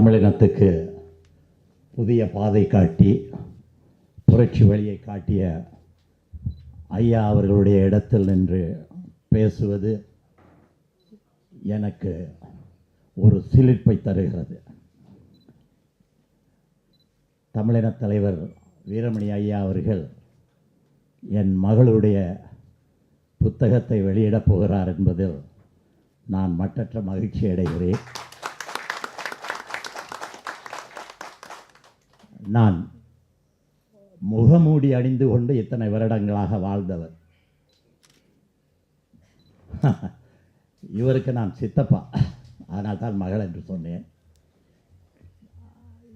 தமிழினத்துக்கு புதிய பாதை காட்டி புரட்சி வழியை காட்டிய ஐயா அவர்களுடைய இடத்தில் நின்று பேசுவது எனக்கு ஒரு சிலிர்ப்பை தருகிறது. தமிழினத் தலைவர் வீரமணி ஐயா அவர்கள் என் மகளுடைய புத்தகத்தை வெளியிடப் போகிறார் என்பதில் நான் மட்டற்ற மகிழ்ச்சி அடைகிறேன். நான் முகமூடி அணிந்து கொண்டு இத்தனை வருடங்களாக வாழ்ந்தவர். இவருக்கு நான் சித்தப்பா. அதனால் தான் மகள் என்று சொன்னேன்.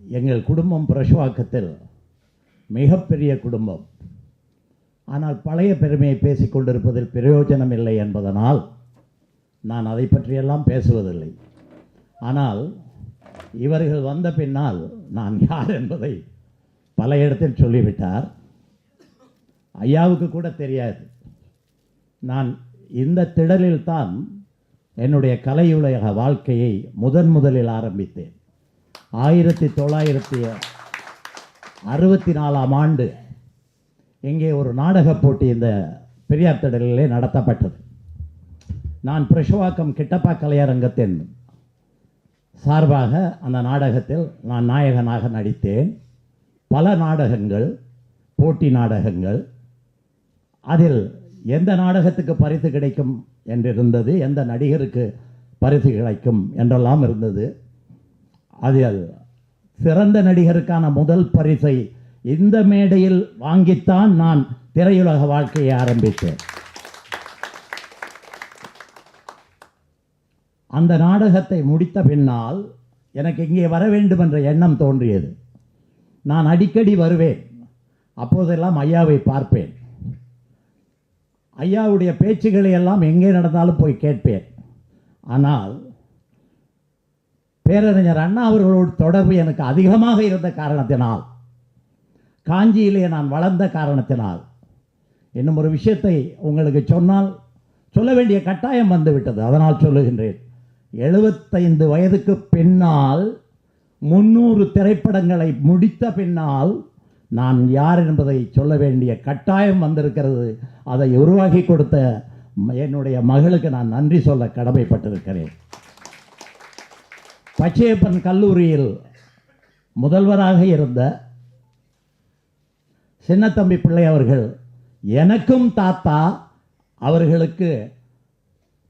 எங்கள் குடும்பம் பிரசுவாக்கத்தில் மிகப்பெரிய குடும்பம். ஆனால் பழைய பெருமையை பேசிக் கொண்டிருப்பதில் பிரயோஜனம் இல்லை என்பதனால் நான் அதை பற்றியெல்லாம் பேசுவதில்லை. ஆனால் இவர்கள் வந்த பின்னால் நான் யார் என்பதை பல இடத்தில் சொல்லிவிட்டார். ஐயாவுக்கு கூட தெரியாது. நான் இந்த திடலில் தான் என்னுடைய கலையுலக வாழ்க்கையை முதன் முதலில் ஆரம்பித்தேன். ஆயிரத்தி தொள்ளாயிரத்தி அறுபத்தி நாலாம் ஆண்டு இங்கே ஒரு நாடகப் போட்டி இந்த பெரியார் திடலிலே நடத்தப்பட்டது. நான் பிரஷவாக்கம் கிட்டப்பா கலையரங்கத்தின் சார்பாக அந்த நாடகத்தில் நான் நாயகனாக நடித்தேன். பல நாடகங்கள் போட்டி நாடகங்கள். அதில் எந்த நாடகத்துக்கு பரிசு கிடைக்கும் என்றிருந்தது எந்த நடிகருக்கு பரிசு கிடைக்கும் என்றெல்லாம் இருந்தது. அதில் சிறந்த நடிகருக்கான முதல் பரிசை இந்த மேடையில் வாங்கித்தான் நான் திரையுலக வாழ்க்கையை ஆரம்பித்தேன். அந்த நாடகத்தை முடித்த பின்னால் எனக்கு இங்கே வர வேண்டும் என்ற எண்ணம் தோன்றியது. நான் அடிக்கடி வருவேன். அப்போதெல்லாம் ஐயாவை பார்ப்பேன். ஐயாவுடைய பேச்சுக்களை எல்லாம் எங்கே நடந்தாலும் போய் கேட்பேன். ஆனால் பேரறிஞர் அண்ணா அவர்களோடு தொடர்பு எனக்கு அதிகமாக இருந்த காரணத்தினால் காஞ்சியிலே நான் வளர்ந்த காரணத்தினால் இன்னும் ஒரு விஷயத்தை உங்களுக்கு சொன்னால் சொல்ல வேண்டிய கட்டாயம் வந்துவிட்டது. அதனால் சொல்லுகின்றேன். எழுபத்தைந்து வயதுக்கு பின்னால் முன்னூறு திரைப்படங்களை முடித்த பின்னால் நான் யார் என்பதை சொல்ல வேண்டிய கட்டாயம் வந்திருக்கிறது. அதை உருவாக்கி கொடுத்த ம- என்னுடைய மகளுக்கு நான் நன்றி சொல்ல கடமைப்பட்டிருக்கிறேன். பச்சையப்பன் கல்லூரியில் முதல்வராக இருந்த சின்னத்தம்பி பிள்ளை அவர்கள் எனக்கும் தாத்தா அவர்களுக்கு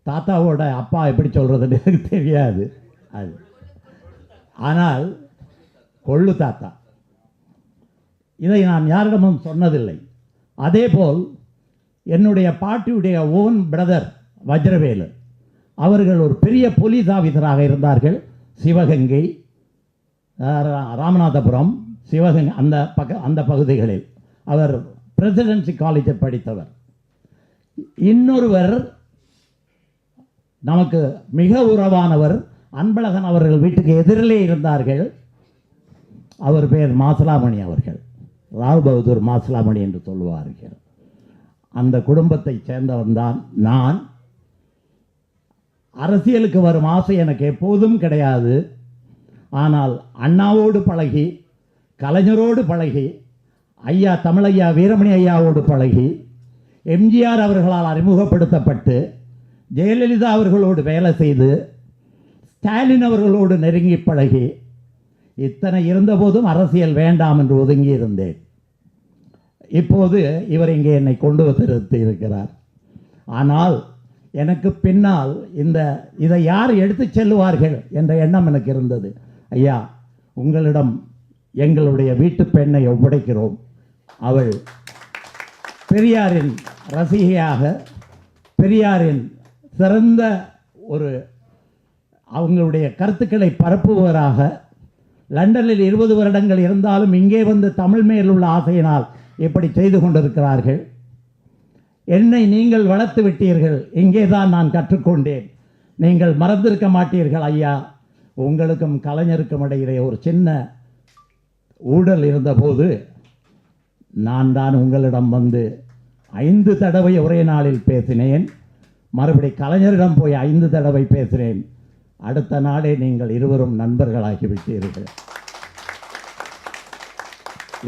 தாத்தாவோட அப்பா எப்படி சொல்கிறதுன்னு எனக்கு தெரியாது. அது. ஆனால் கொள்ளு தாத்தா. இதை நான் யாரிடமும் சொன்னதில்லை. அதேபோல் என்னுடைய பாட்டியுடைய ஓன் பிரதர் வஜ்ரவேலு அவர்கள் ஒரு பெரிய போலீஸ் ஆஃபீஸராக இருந்தார்கள். சிவகங்கை ரா- ராமநாதபுரம் சிவகங்கை அந்த பக்க அந்த பகுதிகளில். அவர் பிரசிடென்சி காலேஜை படித்தவர். இன்னொருவர் நமக்கு மிக உறவானவர் அன்பழகன் அவர்கள் வீட்டுக்கு எதிரிலே இருந்தார்கள். அவர் பேர் மாசலாமணி அவர்கள். ராவ் பகதூர் மாசலாமணி என்று சொல்லுவார்கள். அந்த குடும்பத்தைச் சேர்ந்தவன் தான் நான். அரசியலுக்கு வரும் ஆசை எனக்கு எப்போதும் கிடையாது. ஆனால் அண்ணாவோடு பழகி கலைஞரோடு பழகி ஐயா தமிழையா வீரமணி ஐயாவோடு பழகி எம்ஜிஆர் அவர்களால் அறிமுகப்படுத்தப்பட்டு ஜெயலலிதா அவர்களோடு வேலை செய்து ஸ்டாலின் அவர்களோடு நெருங்கி பழகி இத்தனை இருந்தபோதும் அரசியல் வேண்டாம் என்று ஒதுங்கி இருந்தேன் இப்போது இவர் இங்கே என்னை கொண்டு வந்து இருக்கிறார். ஆனால் எனக்கு பின்னால் இந்த இதை யார் எடுத்துச் செல்லுவார்கள் என்ற எண்ணம் எனக்கு இருந்தது. ஐயா உங்களிடம் எங்களுடைய வீட்டு பெண்ணை ஒப்படைக்கிறோம். அவள் பெரியாரின் ரசிகையாக பெரியாரின் சிறந்த ஒரு அவங்களுடைய கருத்துக்களை பரப்புவராக லண்டனில் இருபது வருடங்கள் இருந்தாலும் இங்கே வந்து தமிழ் மேல் உள்ள ஆசையினால் இப்படி செய்து கொண்டிருக்கிறார்கள். என்னை நீங்கள் வளர்த்து விட்டீர்கள். இங்கே தான் நான் கற்றுக்கொண்டேன். நீங்கள் மறந்திருக்க மாட்டீர்கள் ஐயா. உங்களுக்கும் கலைஞருக்கும் இடையிலே ஒரு சின்ன ஊழல் இருந்தபோது நான் தான் உங்களிடம் வந்து ஐந்து தடவை ஒரே நாளில் பேசினேன். மறுபடி கலைஞரிடம் போய் ஐந்து தடவை பேசுகிறேன் அடுத்த நாளே நீங்கள் இருவரும் நண்பர்களாகிவிட்டீர்கள்.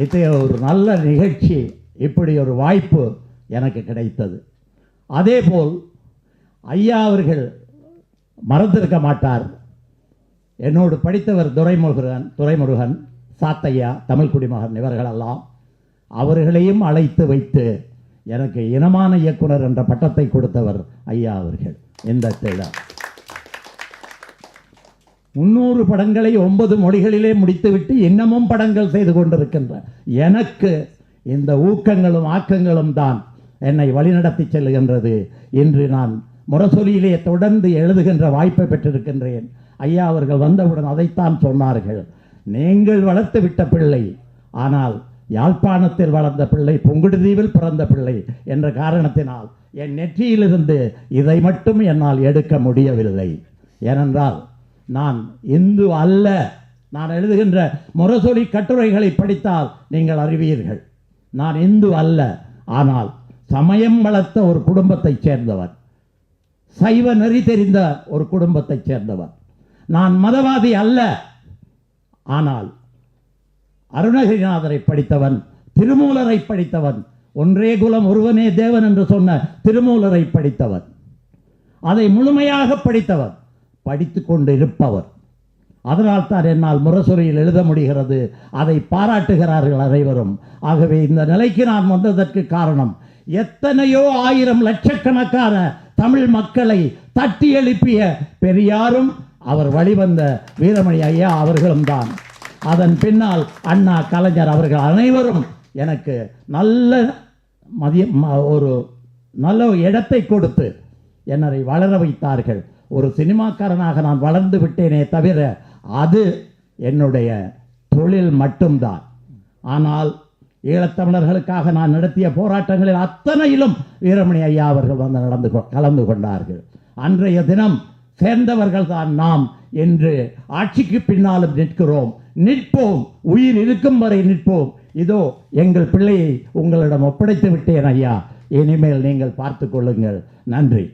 இத்தகைய ஒரு நல்ல நிகழ்ச்சி இப்படி ஒரு வாய்ப்பு எனக்கு கிடைத்தது. அதேபோல் ஐயா அவர்கள் மறந்திருக்க மாட்டார். என்னோடு படித்தவர் துரைமுருகன் துரைமுருகன் சாத்தையா தமிழ் குடிமகன் இவர்களெல்லாம் அவர்களையும் அழைத்து வைத்து எனக்கு இனமான இயக்குனர் என்ற பட்டத்தை கொடுத்தவர் ஐயா அவர்கள். இந்த திழா முன்னூறு படங்களை ஒன்பது மொழிகளிலே முடித்துவிட்டு இன்னமும் படங்கள் செய்து கொண்டிருக்கின்ற எனக்கு இந்த ஊக்கங்களும் ஆக்கங்களும் தான் என்னை வழிநடத்தி செல்லுகின்றது. என்று நான் முரசொலியிலே தொடர்ந்து எழுதுகின்ற வாய்ப்பை பெற்றிருக்கின்றேன். ஐயா அவர்கள் வந்தவுடன் அதைத்தான் சொன்னார்கள். நீங்கள் வளர்த்து விட்ட பிள்ளை. ஆனால் யாழ்ப்பாணத்தில் வளர்ந்த பிள்ளை புங்குடுதீவில் பிறந்த பிள்ளை என்ற காரணத்தினால் என் நெற்றியிலிருந்து இதை மட்டும் என்னால் எடுக்க முடியவில்லை. ஏனென்றால் நான் இந்து அல்ல. நான் எழுதுகின்ற முரசொலி கட்டுரைகளை படித்தால் நீங்கள் அறிவீர்கள். நான் இந்து அல்ல. ஆனால் சமயம் வளர்த்த ஒரு குடும்பத்தைச் சேர்ந்தவர். சைவ நெறி தெரிந்த ஒரு குடும்பத்தைச் சேர்ந்தவர். நான் மதவாதி அல்ல. ஆனால் அருணகிரிநாதரை படித்தவன் திருமூலரை படித்தவன் ஒன்றே குலம் ஒருவனே தேவன் என்று சொன்ன திருமூலரை படித்தவன். அதை முழுமையாக படித்தவர் படித்து கொண்டு இருப்பவர் அதனால் தான் என்னால் முரசொலியில் எழுத முடிகிறது அதை பாராட்டுகிறார்கள் அனைவரும். ஆகவே இந்த நிலைக்கு நான் வந்ததற்கு காரணம் எத்தனையோ ஆயிரம் லட்சக்கணக்கான தமிழ் மக்களை தட்டி எழுப்பிய பெரியாரும் அவர் வழிவந்த வீரமணி ஐயா அவர்களும் தான் அதன் பின்னால் அண்ணா கலைஞர் அவர்கள் அனைவரும் எனக்கு நல்ல மதியம் ஒரு நல்ல இடத்தை கொடுத்து என்னை வளர வைத்தார்கள். ஒரு சினிமாக்காரனாக நான் வளர்ந்து விட்டேனே தவிர அது என்னுடைய தொழில் மட்டும்தான். ஆனால் ஈழத்தமிழர்களுக்காக நான் நடத்திய போராட்டங்களில் அத்தனையிலும் வீரமணி ஐயா அவர்கள் வந்து நடந்து கொ- கலந்து கொண்டார்கள். அன்றைய தினம் சேர்ந்தவர்கள் தான் நாம் என்று ஆட்சிக்கு பின்னாலும் நிற்கிறோம். நிற்போம். உயிர் இருக்கும் வரை நிற்போம். இதோ எங்கள் பிள்ளையை உங்களிடம் ஒப்படைத்து விட்டேன் ஐயா. இனிமேல் நீங்கள் பார்த்து கொள்ளுங்கள். நன்றி.